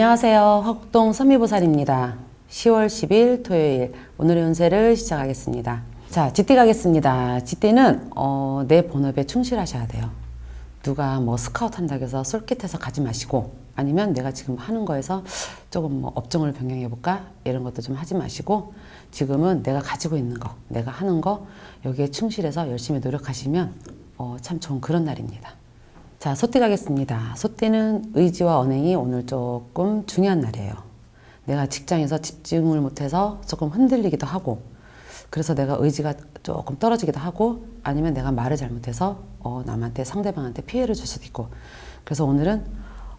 안녕하세요. 화곡동 선미보살입니다. 10월 10일 토요일 오늘의 운세를 시작하겠습니다. 자, 쥐띠 가겠습니다. 쥐띠는 어, 내 본업에 충실하셔야 돼요. 누가 뭐 스카우트 한다고 해서 솔깃해서 가지 마시고 아니면 내가 지금 하는 거에서 조금 뭐 업종을 변경해 볼까 이런 것도 좀 하지 마시고 지금은 내가 가지고 있는 거 내가 하는 거 여기에 충실해서 열심히 노력하시면 어, 참 좋은 그런 날입니다. 자, 소띠 가겠습니다. 소띠는 의지와 언행이 오늘 조금 중요한 날이에요. 내가 직장에서 집중을 못해서 조금 흔들리기도 하고, 그래서 내가 의지가 조금 떨어지기도 하고, 아니면 내가 말을 잘못해서 어, 남한테 상대방한테 피해를 줄 수도 있고, 그래서 오늘은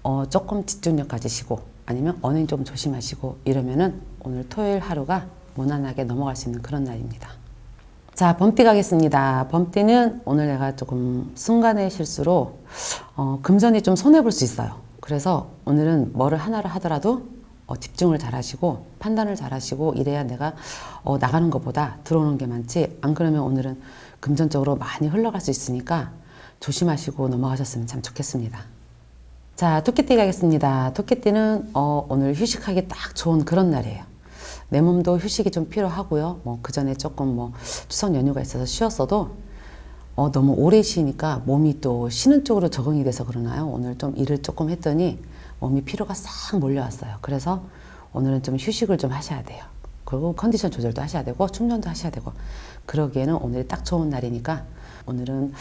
어, 조금 집중력 가지시고, 아니면 언행 좀 조심하시고 이러면은 오늘 토요일 하루가 무난하게 넘어갈 수 있는 그런 날입니다. 자, 범띠 가겠습니다. 범띠는 오늘 내가 조금 순간의 실수로 어, 금전이 좀 손해볼 수 있어요. 그래서 오늘은 뭐를 하나를 하더라도 어, 집중을 잘 하시고 판단을 잘 하시고 이래야 내가 어, 나가는 것보다 들어오는 게 많지 안 그러면 오늘은 금전적으로 많이 흘러갈 수 있으니까 조심하시고 넘어가셨으면 참 좋겠습니다. 자, 토끼띠 가겠습니다. 토끼띠는 어, 오늘 휴식하기 딱 좋은 그런 날이에요. 내 몸도 휴식이 좀 필요하고요. 뭐 그 전에 조금 뭐 추석 연휴가 있어서 쉬었어도 어, 너무 오래 쉬니까 몸이 또 쉬는 쪽으로 적응이 돼서 그러나요? 오늘 좀 일을 조금 했더니 몸이 피로가 싹 몰려왔어요. 그래서 오늘은 좀 휴식을 좀 하셔야 돼요. 그리고 컨디션 조절도 하셔야 되고 충전도 하셔야 되고 그러기에는 오늘이 딱 좋은 날이니까 오늘은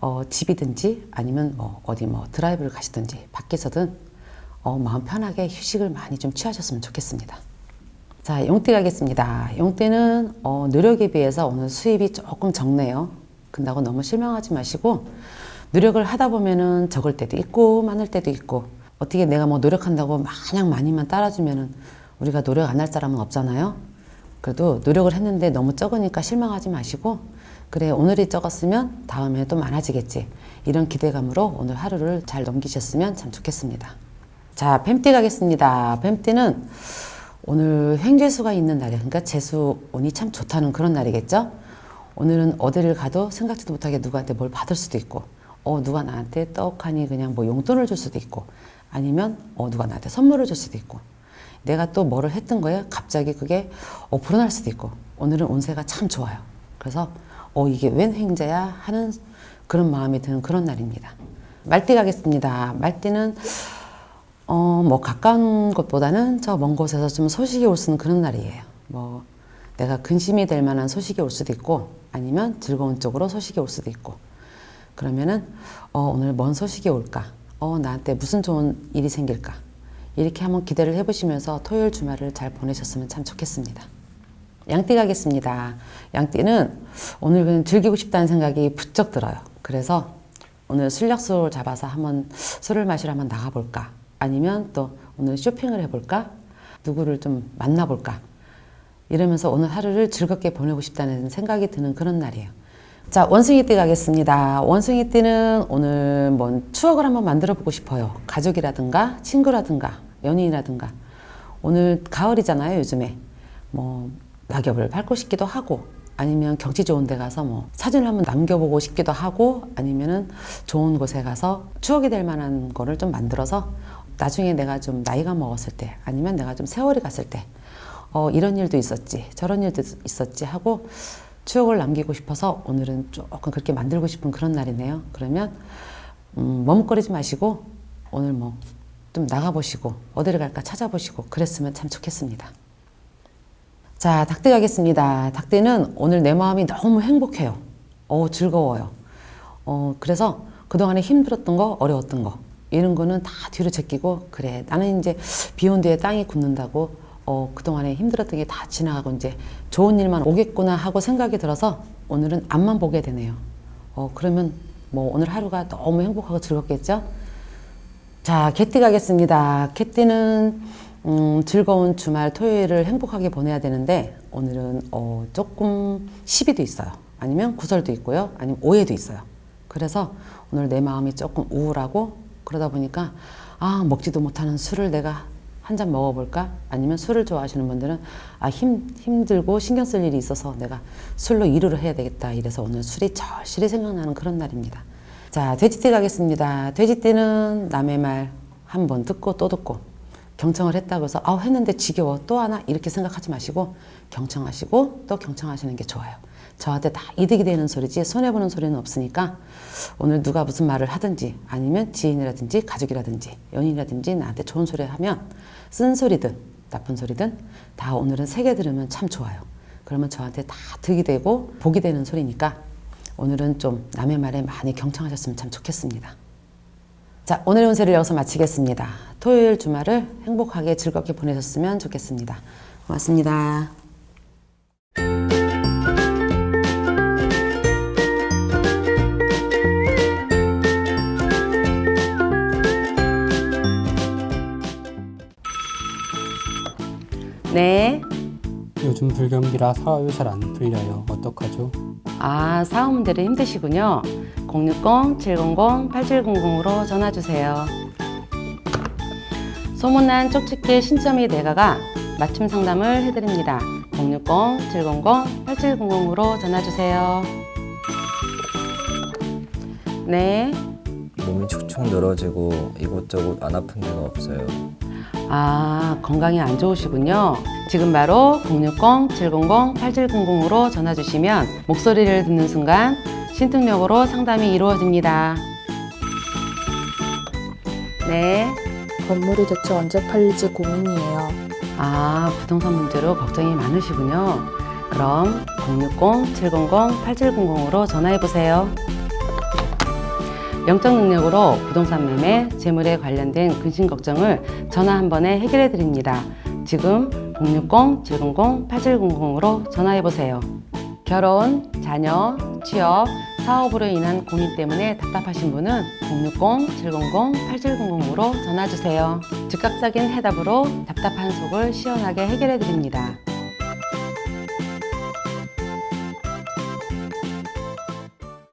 어, 집이든지 아니면 뭐 어디 뭐 드라이브를 가시든지 밖에서든 어, 마음 편하게 휴식을 많이 좀 취하셨으면 좋겠습니다. 자, 용띠 가겠습니다. 용띠는 어, 노력에 비해서 오늘 수입이 조금 적네요. 근다고 너무 실망하지 마시고 노력을 하다 보면은 적을 때도 있고 많을 때도 있고 어떻게 내가 뭐 노력한다고 마냥 많이만 따라주면은 우리가 노력 안 할 사람은 없잖아요. 그래도 노력을 했는데 너무 적으니까 실망하지 마시고 그래 오늘이 적었으면 다음에 또 많아지겠지 이런 기대감으로 오늘 하루를 잘 넘기셨으면 참 좋겠습니다. 자 뱀띠 가겠습니다. 뱀띠는 오늘 횡재수가 있는 날이에요. 그러니까 재수 운이 참 좋다는 그런 날이겠죠. 오늘은 어디를 가도 생각지도 못하게 누구한테 뭘 받을 수도 있고, 어 누가 나한테 떡하니 그냥 뭐 용돈을 줄 수도 있고, 아니면 어 누가 나한테 선물을 줄 수도 있고, 내가 또 뭐를 했던 거에 갑자기 그게 어 불어날 수도 있고, 오늘은 운세가 참 좋아요. 그래서 어 이게 웬 횡재야 하는 그런 마음이 드는 그런 날입니다. 말띠 가겠습니다. 말띠는 어, 뭐 가까운 곳보다는 저 먼 곳에서 좀 소식이 올 수 있는 그런 날이에요. 뭐 내가 근심이 될 만한 소식이 올 수도 있고 아니면 즐거운 쪽으로 소식이 올 수도 있고 그러면은 어, 오늘 뭔 소식이 올까? 어, 나한테 무슨 좋은 일이 생길까? 이렇게 한번 기대를 해보시면서 토요일 주말을 잘 보내셨으면 참 좋겠습니다. 양띠 가겠습니다. 양띠는 오늘 그냥 즐기고 싶다는 생각이 부쩍 들어요. 그래서 오늘 술약속을 잡아서 한번 술을 마시러 한번 나가볼까? 아니면 또 오늘 쇼핑을 해볼까? 누구를 좀 만나볼까? 이러면서 오늘 하루를 즐겁게 보내고 싶다는 생각이 드는 그런 날이에요. 자, 원숭이띠 가겠습니다. 원숭이띠는 오늘 뭔 추억을 한번 만들어 보고 싶어요. 가족이라든가 친구라든가 연인이라든가. 오늘 가을이잖아요, 요즘에. 뭐 낙엽을 밟고 싶기도 하고 아니면 경치 좋은 데 가서 뭐 사진을 한번 남겨보고 싶기도 하고 아니면은 좋은 곳에 가서 추억이 될 만한 거를 좀 만들어서 나중에 내가 좀 나이가 먹었을 때 아니면 내가 좀 세월이 갔을 때 어, 이런 일도 있었지 저런 일도 있었지 하고 추억을 남기고 싶어서 오늘은 조금 그렇게 만들고 싶은 그런 날이네요. 그러면 음, 머뭇거리지 마시고 오늘 뭐 좀 나가보시고 어디를 갈까 찾아보시고 그랬으면 참 좋겠습니다. 자, 닭띠 가겠습니다. 닭띠는 오늘 내 마음이 너무 행복해요. 어, 즐거워요. 어, 그래서 그동안에 힘들었던 거, 어려웠던 거, 이런 거는 다 뒤로 제끼고, 그래, 나는 이제 비온 뒤에 땅이 굳는다고, 어, 그동안에 힘들었던 게 다 지나가고, 이제 좋은 일만 오겠구나 하고 생각이 들어서 오늘은 앞만 보게 되네요. 어, 그러면 뭐 오늘 하루가 너무 행복하고 즐겁겠죠? 자, 개띠 가겠습니다. 개띠는 음, 즐거운 주말 토요일을 행복하게 보내야 되는데 오늘은 어, 조금 시비도 있어요. 아니면 구설도 있고요. 아니면 오해도 있어요. 그래서 오늘 내 마음이 조금 우울하고 그러다 보니까 아 먹지도 못하는 술을 내가 한 잔 먹어볼까? 아니면 술을 좋아하시는 분들은 아 힘, 힘들고 신경 쓸 일이 있어서 내가 술로 위로를 해야 되겠다. 이래서 오늘 술이 절실히 생각나는 그런 날입니다. 자, 돼지띠 가겠습니다. 돼지띠는 남의 말 한 번 듣고 또 듣고 경청을 했다고 해서 아 했는데 지겨워 또 하나 이렇게 생각하지 마시고 경청하시고 또 경청하시는 게 좋아요. 저한테 다 이득이 되는 소리지 손해 보는 소리는 없으니까 오늘 누가 무슨 말을 하든지 아니면 지인이라든지 가족이라든지 연인이라든지 나한테 좋은 소리 하면 쓴 소리든 나쁜 소리든 다 오늘은 세개 들으면 참 좋아요. 그러면 저한테 다 득이 되고 복이 되는 소리니까 오늘은 좀 남의 말에 많이 경청하셨으면 참 좋겠습니다. 자, 오늘의 운세를 여기서 마치겠습니다. 토요일 주말을 행복하게 즐겁게 보내셨으면 좋겠습니다. 고맙습니다. 네. 요즘 불경기라 사업이 잘 안 풀려요. 어떡하죠? 아, 사업 문제로 힘드시군요. 060-700-8700으로 전화 주세요. 소문난 쪽집게 신점이 내가가 맞춤 상담을 해드립니다. 060-700-8700으로 전화 주세요. 네. 몸이 축축 늘어지고 이곳저곳 안 아픈 데가 없어요. 아, 건강이 안 좋으시군요. 지금 바로 060-700-8700으로 전화 주시면 목소리를 듣는 순간 신통력으로 상담이 이루어집니다. 네. 건물이 대체 언제 팔릴지 고민이에요. 아, 부동산 문제로 걱정이 많으시군요. 그럼 060-700-8700으로 전화해 보세요. 영적 능력으로 부동산 매매, 재물에 관련된 근심 걱정을 전화 한 번에 해결해 드립니다. 지금 060-700-8700으로 전화해 보세요. 결혼, 자녀, 취업, 사업으로 인한 고민 때문에 답답하신 분은 060-700-8700으로 전화 주세요. 즉각적인 해답으로 답답한 속을 시원하게 해결해 드립니다.